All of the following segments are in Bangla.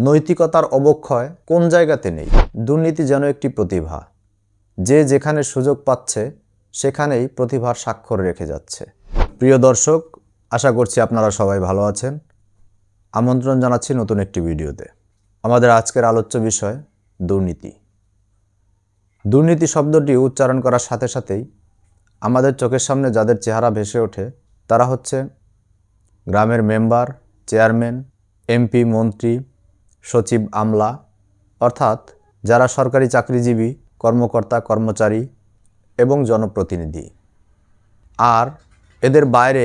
নৈতিকতার অবক্ষয় কোন জায়গাতে নেই? দুর্নীতি যেন একটি প্রতিভা। যে যেখানে সুযোগ পাচ্ছে, সেখানেই প্রতিভার স্বাক্ষর রেখে যাচ্ছে। প্রিয় দর্শক, আশা করছি আপনারা সবাই ভালো আছেন। আমন্ত্রণ জানাচ্ছি নতুন একটি ভিডিওতে। আমাদের আজকের আলোচ্য বিষয়, দুর্নীতি। দুর্নীতি শব্দটি উচ্চারণ করার সাথে সাথেই আমাদের চোখের সামনে যাদের চেহারা ভেসে ওঠে, তারা হচ্ছে গ্রামের মেম্বার, চেয়ারম্যান, এমপি, মন্ত্রী সচিব আমলা, অর্থাৎ যারা সরকারি চাকরিজীবী, কর্মকর্তা, কর্মচারী এবং জনপ্রতিনিধি। আর এদের বাইরে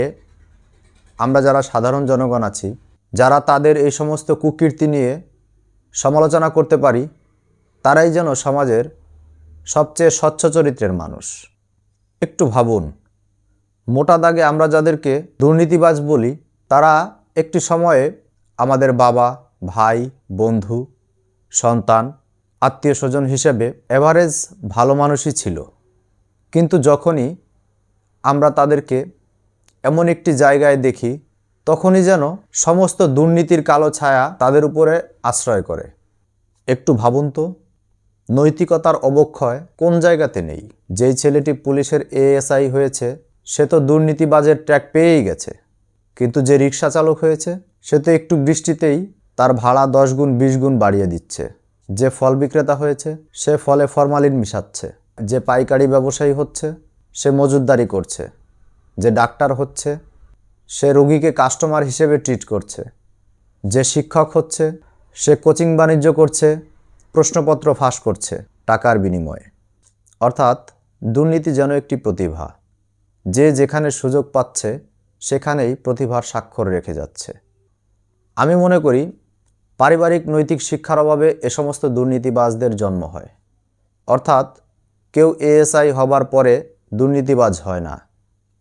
আমরা যারা সাধারণ জনগণ আছি, যারা তাদের এই সমস্ত কুকীর্তি নিয়ে সমালোচনা করতে পারি, তারাই যেন সমাজের সবচেয়ে স্বচ্ছ চরিত্রের মানুষ। একটু ভাবুন, মোটা দাগে আমরা যাদেরকে দুর্নীতিবাজ বলি, তারা একটি সময়ে আমাদের বাবা ভাই, বন্ধু, সন্তান আত্মীয় স্বজন হিসেবে এভারেজ ভালো মানুষই ছিল। কিন্তু যখনই আমরা তাদেরকে এমন একটি জায়গায় দেখি, তখনই যেন সমস্ত দুর্নীতির কালো ছায়া তাদের উপরে আশ্রয় করে। একটু ভাবুন তো, নৈতিকতার অবক্ষয় কোন জায়গাতে নেই? যেই ছেলেটি পুলিশের এএসআই হয়েছে, সে তো দুর্নীতিবাজের ট্র্যাক পেয়েই গেছে। কিন্তু যে রিক্সা চালক হয়েছে, সে তো একটু বৃষ্টিতেই তার ভাড়া দশ গুণ, বিশ গুণ বাড়িয়ে দিচ্ছে। যে ফল বিক্রেতা হয়েছে, সে ফলে ফরমালিন মিশাচ্ছে। যে পাইকারি ব্যবসায়ী হচ্ছে, সে মজুদদারি করছে। যে ডাক্তার হচ্ছে, সে রোগীকে কাস্টমার হিসেবে ট্রিট করছে। যে শিক্ষক হচ্ছে, সে কোচিং বাণিজ্য করছে, প্রশ্নপত্র ফাঁস করছে টাকার বিনিময়ে। অর্থাৎ দুর্নীতি যেন একটি প্রতিভা। যে যেখানে সুযোগ পাচ্ছে, সেখানেই প্রতিভার স্বাক্ষর রেখে যাচ্ছে। আমি মনে করি পারিবারিক নৈতিক শিক্ষার অভাবে এ সমস্ত দুর্নীতিবাজদের জন্ম হয়। অর্থাৎ কেউ এএসআই হবার পরে দুর্নীতিবাজ হয় না।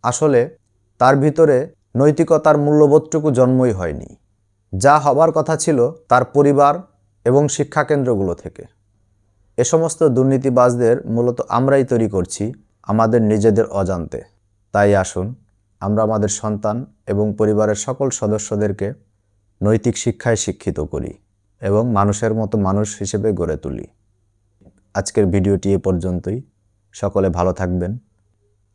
আসলে তার ভিতরে নৈতিকতার মূল্যবোধটুকু জন্মই হয়নি। যা হবার কথা ছিল তার পরিবার এবং শিক্ষাকেন্দ্রগুলো থেকে। এ সমস্ত দুর্নীতিবাজদের মূলত আমরাই তৈরি করছি, আমাদের নিজেদের অজান্তে। তাই আসুন, আমরা আমাদের সন্তান এবং পরিবারের সকল সদস্যদেরকে নৈতিক শিক্ষায় শিক্ষিত করি এবং মানুষের মতো মানুষ হিসেবে গড়ে তুলি। আজকের ভিডিওটি এ পর্যন্তই। সকলে ভালো থাকবেন।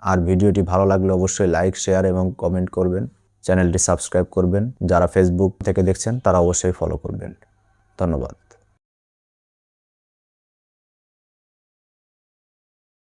আর ভিডিওটি ভালো লাগলে অবশ্যই লাইক, শেয়ার এবং কমেন্ট করবেন। চ্যানেলটি সাবস্ক্রাইব করবেন। যারা ফেসবুক থেকে দেখছেন, তারা অবশ্যই ফলো করবেন। ধন্যবাদ।